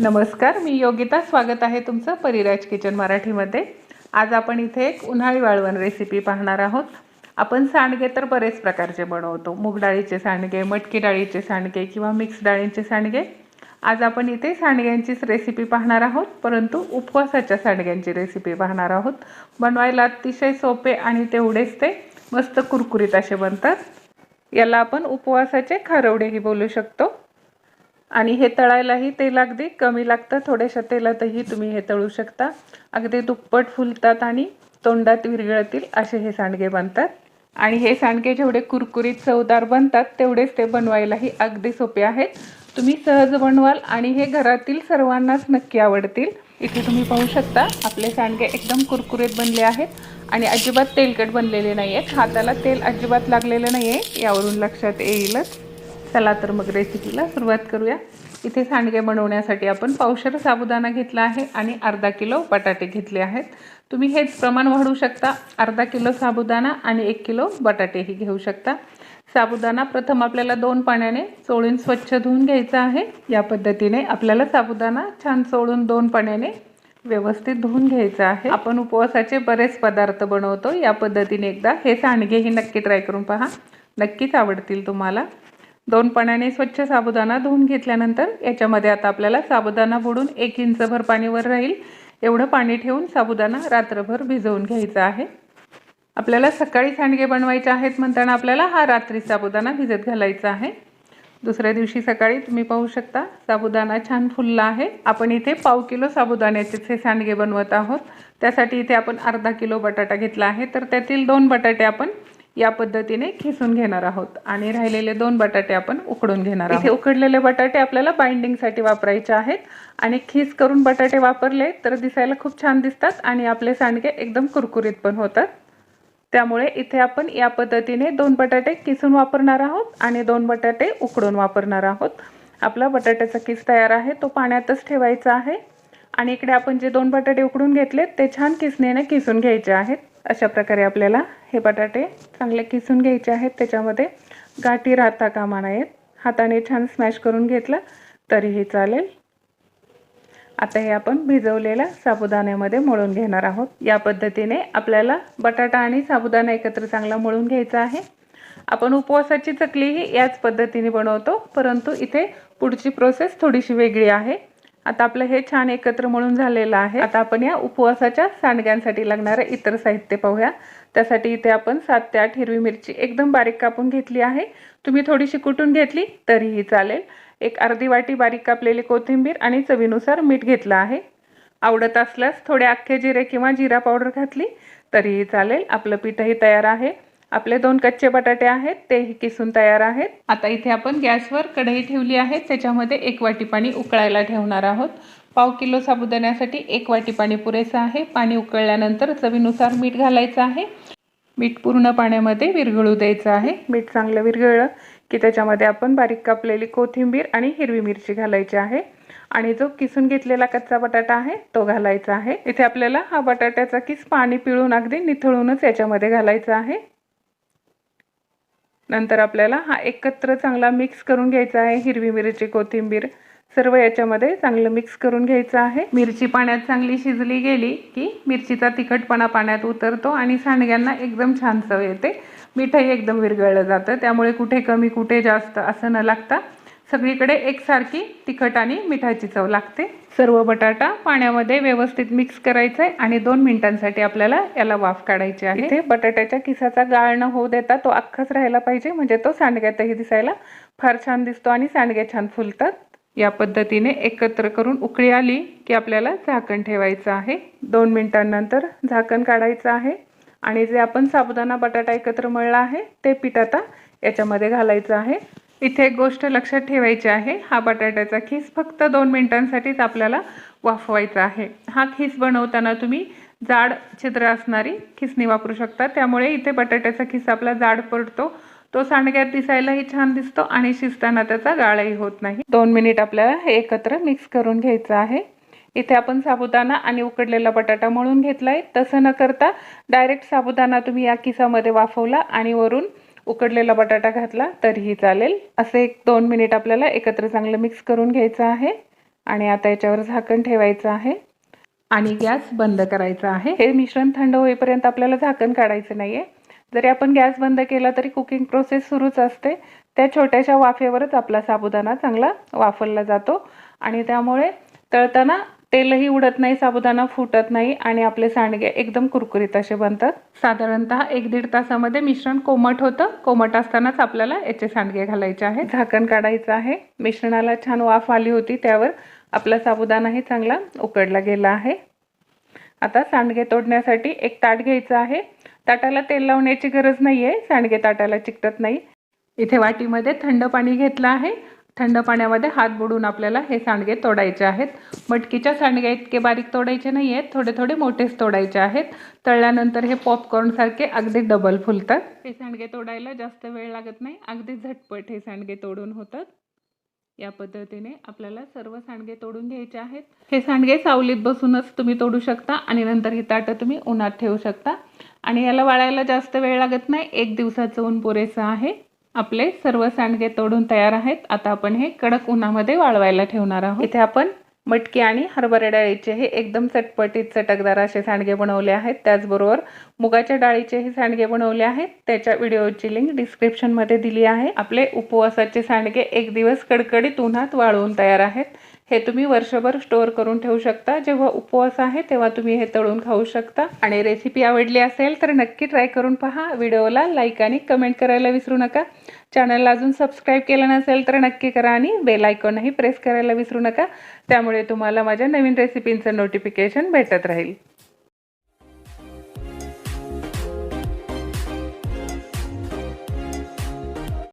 नमस्कार मी योगिता. स्वागत आहे तुमचं परिराज किचन मराठीमध्ये. आज आपण इथे एक उन्हाळी वाळवण रेसिपी पाहणार आहोत. आपण सांडगे तर बरेच प्रकारचे बनवतो. मूग डाळीचे सांडगे मटकी डाळीचे सांडगे किंवा मिक्स डाळींचे सांडगे. आज आपण इथे सांडग्यांचीच रेसिपी पाहणार आहोत. परंतु उपवासाच्या सांडग्यांची रेसिपी पाहणार आहोत. बनवायला अतिशय सोपे आणि तेवढेच ते मस्त कुरकुरीत असे बनतात. याला आपण उपवासाचे खारवडेही बोलू शकतो. आणि हे तळायलाही तेल अगदी कमी लागतं थोड्याशा तेलातही तुम्ही हे तळू शकता. अगदी दुप्पट फुलतात आणि तोंडात विरघळतील असे हे सांडगे बनतात. आणि हे सांडगे जेवढे कुरकुरीत चवदार बनतात तेवढेच ते बनवायलाही अगदी सोपे आहेत. तुम्ही सहज बनवाल आणि हे घरातील सर्वांनाच नक्की आवडतील. इथे तुम्ही पाहू शकता आपले सांडगे एकदम कुरकुरीत बनले आहेत आणि अजिबात तेलकट बनलेले नाही आहेत हाताला तेल अजिबात लागलेलं नाही आहे यावरून लक्षात येईलच. चला तर मग रेसिपीला सुरुवात करूया. इथे सांडगे बनवण्यासाठी आपण पावशर साबुदाणा घेतला आहे आणि अर्धा किलो बटाटे घेतले आहेत. तुम्ही हेच प्रमाण वाढवू शकता. अर्धा किलो साबुदाणा आणि एक किलो बटाटेही घेऊ शकता. साबुदाणा प्रथम आपल्याला दोन पाण्याने चोळून स्वच्छ धुवून घ्यायचा आहे. या पद्धतीने आपल्याला साबुदाणा छान चोळून दोन पाण्याने व्यवस्थित धुवून घ्यायचं आहे. आपण उपवासाचे बरेच पदार्थ बनवतो. या पद्धतीने एकदा हे सांडगेही नक्की ट्राय करून पहा. नक्कीच आवडतील तुम्हाला. दोन पाण्याने स्वच्छ साबुदाणा धुवून घेतल्यानंतर याच्यामध्ये आता आपल्याला साबुदाणा बुडून एक इंचभर पाणीवर राहील. एवढं पाणी ठेवून साबुदाणा रात्रभर भिजवून घ्यायचा आहे. आपल्याला सकाळी सांडगे बनवायचे आहेत म्हणताना आपल्याला हा रात्री साबुदाणा भिजत घालायचा आहे. दुसऱ्या दिवशी सकाळी तुम्ही पाहू शकता साबुदाणा छान फुलला आहे. आपण इथे पाव किलो साबुदाण्याचे सांडगे बनवत आहोत. त्यासाठी इथे आपण अर्धा किलो बटाटा घेतला आहे. तर त्यातील दोन बटाटे आपण या पद्धतीने खिसून घेणार आहोत. आणि राहिलेले दोन बटाटे आपण उकडून घेणार आहोत. इथे उकडलेले बटाटे आपल्याला बाइंडिंगसाठी वापरायचे आहेत. आणि खीस करून बटाटे वापरले तर दिसायला खूप छान दिसतात आणि आपले सांडगे एकदम कुरकुरीत पण होतात. त्यामुळे इथे आपण या पद्धतीने दोन बटाटे किसून वापरणार आहोत आणि दोन बटाटे उकडून वापरणार आहोत. आपला बटाट्याचा किस तयार आहे तो पाण्यातच ठेवायचा आहे. आणि इकडे आपण जे दोन बटाटे उकडून घेतलेत ते छान किसणीने किसून घ्यायचे आहेत. अशा प्रकारे आपल्याला हे बटाटे चांगले किसून घ्यायचे आहेत त्याच्यामध्ये गाठी राहता कामा नयेत हाताने छान स्मॅश करून घेतलं तरीही चालेल. आता हे आपण भिजवलेल्या साबुदाण्यामध्ये मळून घेणार आहोत. या पद्धतीने आपल्याला बटाटा आणि साबुदाणा एकत्र चांगला मळून घ्यायचा आहे. आपण उपवासाची चकलीही याच पद्धतीने बनवतो परंतु इथे पुढची प्रोसेस थोडीशी वेगळी आहे. आता आपलं हे छान एकत्र मळून झालेलं आहे. आता आपण या उपवासाच्या सांडग्यांसाठी लागणारं इतर साहित्य पाहूया. त्यासाठी इथे आपण सात ते आठ हिरवी मिरची एकदम बारीक कापून घेतली आहे. तुम्ही थोडीशी कुटून घेतली तरीही चालेल. एक अर्धी वाटी बारीक कापलेली कोथिंबीर आणि चवीनुसार मीठ घेतलं आहे. आवडत असल्यास थोडे अख्खे जिरे किंवा जिरा पावडर घातली तरीही चालेल. आपलं पीठही तयार आहे. आपले दोन कच्चे बटाटे आहेत तेही किसून तयार आहेत. आता इथे आपण गॅसवर कढई ठेवली आहे त्याच्यामध्ये एक वाटी पाणी उकळायला ठेवणार आहोत. पाव किलो साबुदाण्यासाठी एक वाटी पाणी पुरेसं आहे. पाणी उकळल्यानंतर चवीनुसार मीठ घालायचं आहे. मीठ पूर्ण पाण्यामध्ये विरघळू द्यायचं आहे. मीठ चांगलं विरघळलं की त्याच्यामध्ये आपण बारीक कापलेली कोथिंबीर आणि हिरवी मिरची घालायची आहे. आणि जो किसून घेतलेला कच्चा बटाटा आहे तो घालायचा आहे. इथे आपल्याला हा बटाट्याचा किस पाणी पिळून अगदी निथळूनच याच्यामध्ये घालायचा आहे. नंतर आपल्याला हा एकत्र चांगला मिक्स करून घ्यायचा आहे. हिरवी मिरची कोथिंबीर सर्व याच्यामध्ये चांगलं मिक्स करून घ्यायचं आहे. मिरची पाण्यात चांगली शिजली गेली की मिरचीचा तिखटपणा पाण्यात उतरतो आणि सांडग्यांना एकदम छान चव येते. मिठाई एकदम विरघळलं जातं. त्यामुळे कुठे कमी कुठे जास्त असं न लागता सगळीकडे एकसारखी तिखट आणि मिठाची चव लागते. सर्व बटाटा पाण्यामध्ये व्यवस्थित मिक्स करायचं आहे आणि दोन मिनिटांसाठी आपल्याला याला वाफ काढायची आहे. इथे बटाट्याच्या किसाचा गाळ न होऊ देता तो अख्खाच राहायला पाहिजे म्हणजे तो सांडग्यातही दिसायला फार छान दिसतो आणि सांडगे छान फुलतात. या पद्धतीने एकत्र करून उकळी आली की आपल्याला झाकण ठेवायचं आहे. दोन मिनिटांनंतर झाकण काढायचं आहे आणि जे आपण साबुदाणा बटाटा एकत्र मळला आहे ते पीठ आता याच्यामध्ये घालायचं आहे. इथे एक गोष्ट लक्षात ठेवायची आहे. हा बटाट्याचा खीस फक्त दोन मिनिटांसाठीच आपल्याला वाफवायचा आहे. हा खीस बनवताना तुम्ही जाड छिद्र असणारी खिसणी वापरू शकता. त्यामुळे इथे बटाट्याचा खिस आपला जाड पडतो. तो सांडग्यात दिसायलाही छान दिसतो आणि शिजताना त्याचा गाळही होत नाही. दोन मिनिट आपल्याला हे एकत्र मिक्स करून घ्यायचं आहे. इथे आपण साबुदाणा आणि उकडलेला बटाटा मळून घेतला आहे तसं न करता डायरेक्ट साबुदाणा तुम्ही या किसामध्ये वाफवला आणि वरून उकडलेला बटाटा घातला तरीही चालेल. असे एक दोन मिनिट आपल्याला एकत्र चांगलं मिक्स करून घ्यायचं आहे. आणि आता याच्यावर झाकण ठेवायचं आहे. आणि गॅस बंद करायचा आहे. हे मिश्रण थंड होईपर्यंत आपल्याला झाकण काढायचं नाही आहे जरी आपण गॅस बंद केला तरी कुकिंग प्रोसेस सुरूच असते. त्या छोट्याशा वाफेवरच आपला साबुदाणा चांगला वाफरला जातो. आणि त्यामुळे तळताना तेलही उडत नाही साबुदाणा फुटत नाही आणि आपले सांडगे एकदम कुरकुरीत असे बनतात. साधारणतः एक दीड तासामध्ये मिश्रण कोमट होतं. कोमट असतानाच आपल्याला याचे सांडगे घालायचे आहे झाकण काढायचं आहे. मिश्रणाला छान वाफ आली होती त्यावर आपला साबुदाणाही चांगला उकडला गेला आहे. आता सांडगे तोडण्यासाठी एक ताट घ्यायचं आहे. ताटाला तेल लावण्याची गरज नाही आहे सांडगे ताटाला चिकटत नाही. इथे वाटीमध्ये थंड पाणी घेतलं आहे. थंड पाण्यामध्ये हात बुडून आपल्याला हे सांडगे तोडायचे आहेत. मटकीच्या सांडगे इतके बारीक तोडायचे नाही आहेत थोडे थोडे मोठेच तोडायचे आहेत. तळल्यानंतर हे पॉपकॉर्नसारखे अगदी डबल फुलतात. हे सांडगे तोडायला जास्त वेळ लागत नाही अगदी झटपट हे सांडगे तोडून होतात. या पद्धतीने आपल्याला सर्व सांडगे तोडून घ्यायचे आहेत. हे सांडगे सावलीत बसूनच तुम्ही तोडू शकता आणि नंतर ही ताटं तुम्ही उन्हात ठेवू शकता. आणि याला वाळायला जास्त वेळ लागत नाही एक दिवसाचं ऊन पुरेसं आहे. आपले सर्व सांडगे तोडून तयार आहेत. आता आपण हे कडक उन्हामध्ये वाळवायला ठेवणार आहोत. इथे आपण मटकी आणि हरभरा डाळीचे हे एकदम चटपटीत चटकदार असे सांडगे बनवले आहेत. त्याचबरोबर मुगाच्या डाळीचे हे सांडगे बनवले आहेत. त्याच्या व्हिडिओची लिंक डिस्क्रिप्शनमध्ये दिली आहे. आपले उपवासाचे सांडगे एक दिवस कडकडीत उन्हात वाळवून तयार आहेत. हे तुम्ही वर्षभर स्टोअर करून ठेवू शकता. जेव्हा उपवास आहे तेव्हा तुम्ही हे तळून खाऊ शकता. आणि रेसिपी आवडली असेल तर नक्की ट्राय करून पहा. व्हिडिओला लाईक आणि कमेंट करायला विसरू नका. चॅनलला अजून सबस्क्राईब केलं नसेल तर नक्की करा आणि बेल आयकॉनही प्रेस करायला विसरू नका. त्यामुळे तुम्हाला माझ्या नवीन रेसिपींचं नोटिफिकेशन भेटत राहील.